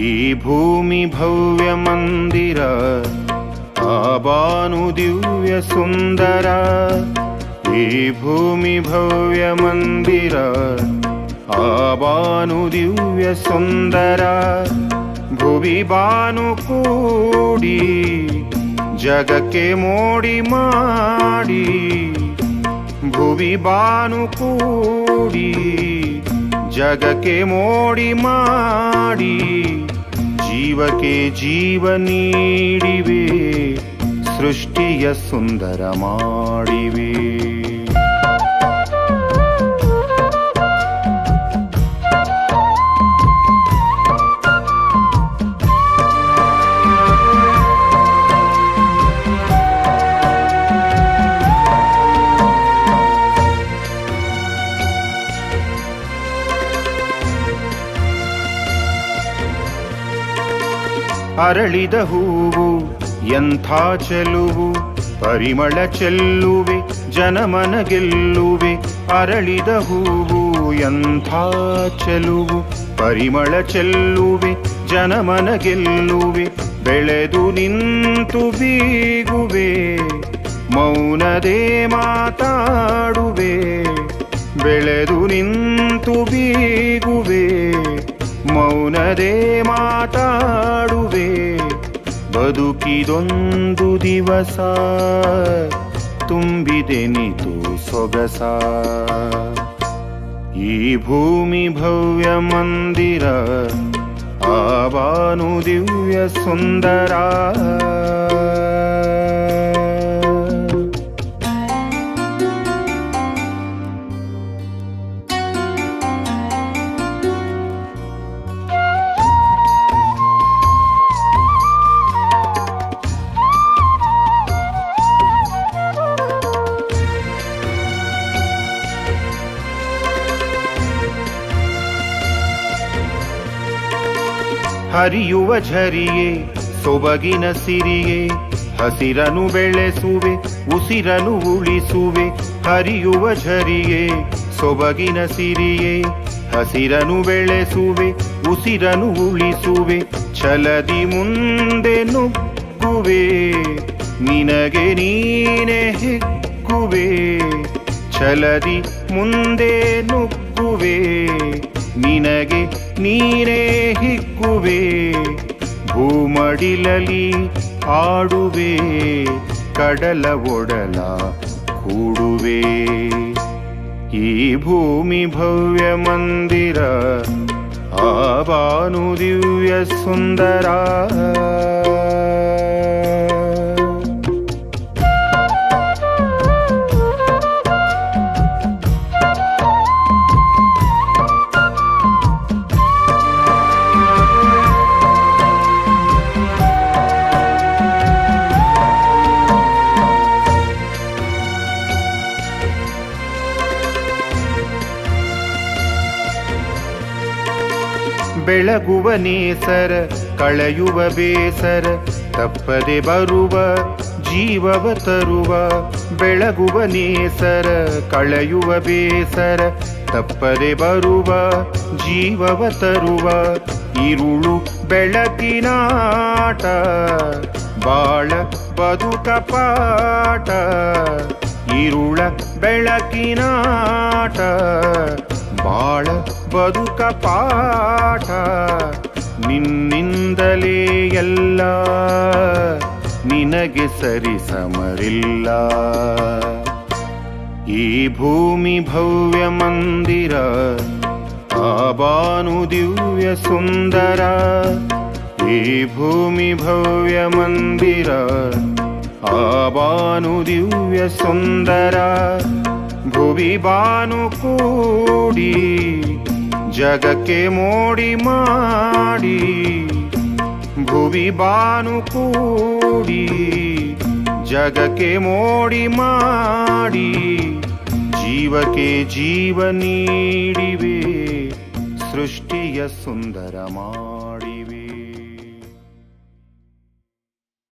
भूमि भव्यिर अबानव्यन्दर भूमि भव्यिर अबानव्य सुन्दर भुवि भाकूडी जग के मोडी माडि भुवि भाुकूडी ಜಗಕ್ಕೆ ಮೋಡಿ ಮಾಡಿ ಜೀವಕ್ಕೆ ಜೀವ ನೀಡಿವೆ ಸೃಷ್ಟಿಯ ಸುಂದರ ಮಾಡಿವೆ. ಅರಳಿದ ಹೂವು, ಎಂಥ ಚೆಲುವು? ಪರಿಮಳ ಚೆಲ್ಲುವೆ, ಜನಮನ ಗೆಲ್ಲುವೆ, ಅರಳಿದ ಹೂವು, ಎಂಥ ಚೆಲುವು? ಪರಿಮಳ ಚೆಲ್ಲುವೆ, ಜನಮನ ಗೆಲ್ಲುವೆ, ಬೆಳೆದು ನಿಂತು ಬೀಗುವೆ, ಮೌನದೇ ಮಾತಾಡುವೆ, ಬೆಳೆದು ನಿಂತು ಬೀಗುವೆ, ಮೌನದೇ ಮಾತಾಡುವೆ. ಬದುಕಿದೊಂದು ದಿವಸ ತುಂಬಿದೆ ನಿತು ಸೊಗಸ ಈ ಭೂಮಿ ಭವ್ಯ ಮಂದಿರ ಆ ಬಾನು ದಿವ್ಯ ಸುಂದರ ಹರಿಯುವ ಝರಿಯೇ, ಸೊಬಗಿನ ಸಿರಿಯೇ, ಹಸಿರನು ಬೆಳೆಸುವೆ, ಉಸಿರನು ಉಳಿಸುವೆ, ಹರಿಯುವ ಝರಿಯೇ, ಸೊಬಗಿನ ಸಿರಿಯೇ, ಹಸಿರನು ಬೆಳೆಸುವೆ, ಉಸಿರನು ಉಳಿಸುವೆ, ಛಲದಿ ಮುಂದೆ ನುಗ್ಗುವೆ, ನಿನಗೆ ನೀನೆ ಹೆಗ್ಗುವೆ, ಛಲದಿ ಮುಂದೆ ನುಗ್ಗುವೆ. ನಿನಗೆ ನೀರೇ ಹಿಕ್ಕುವೆ, ಭೂಮಡಿಲಲಿ ಆಡುವೆ ಕಡಲ ಒಡಲ ಕೂಡುವೆ. ಈ ಭೂಮಿ ಭವ್ಯ ಮಂದಿರ, ಆ ಬಾನು ದಿವ್ಯ ಸುಂದರ ಬೆಳಗುವ ನೇಸರ, ಕಳೆಯುವ ಬೇಸರ, ತಪ್ಪದೆ ಬರುವ, ಜೀವವ ತರುವ, ಬೆಳಗುವ ನೇಸರ, ಕಳೆಯುವ ಬೇಸರ, ತಪ್ಪದೆ ಬರುವ, ಜೀವವ ತರುವ, ಇರುಳು ಬೆಳಕಿನಾಟ ಬಾಳ ಬದುಕ ಪಾಟ ಇರುಳ ಬೆಳಕಿನಾಟ ಬಾಳ ಬದುಕ ಪಾಠ ನಿನ್ನಿಂದಲೇ ಎಲ್ಲ. ನಿನಗೆ ಸರಿ ಸಮರಿಲ್ಲ. ಈ ಭೂಮಿ ಭವ್ಯ ಮಂದಿರ ಆಬಾನು ಬಾನು ದಿವ್ಯ ಸುಂದರ. ಈ ಭೂಮಿ ಭವ್ಯ ಮಂದಿರ ಆಬಾನು ಬಾನು ದಿವ್ಯ ಸುಂದರ. ಭುವಿ ಬಾನು ಕೂಡಿ, ಜಗಕ್ಕೆ ಮೋಡಿ ಮಾಡಿ. ಭುವಿ ಬಾನು ಕೂಡಿ, ಜಗಕ್ಕೆ ಮೋಡಿ ಮಾಡಿ. ಜೀವಕ್ಕೆ ಜೀವ ನೀಡಿವೆ ಸೃಷ್ಟಿಯ ಸುಂದರ ಮಾ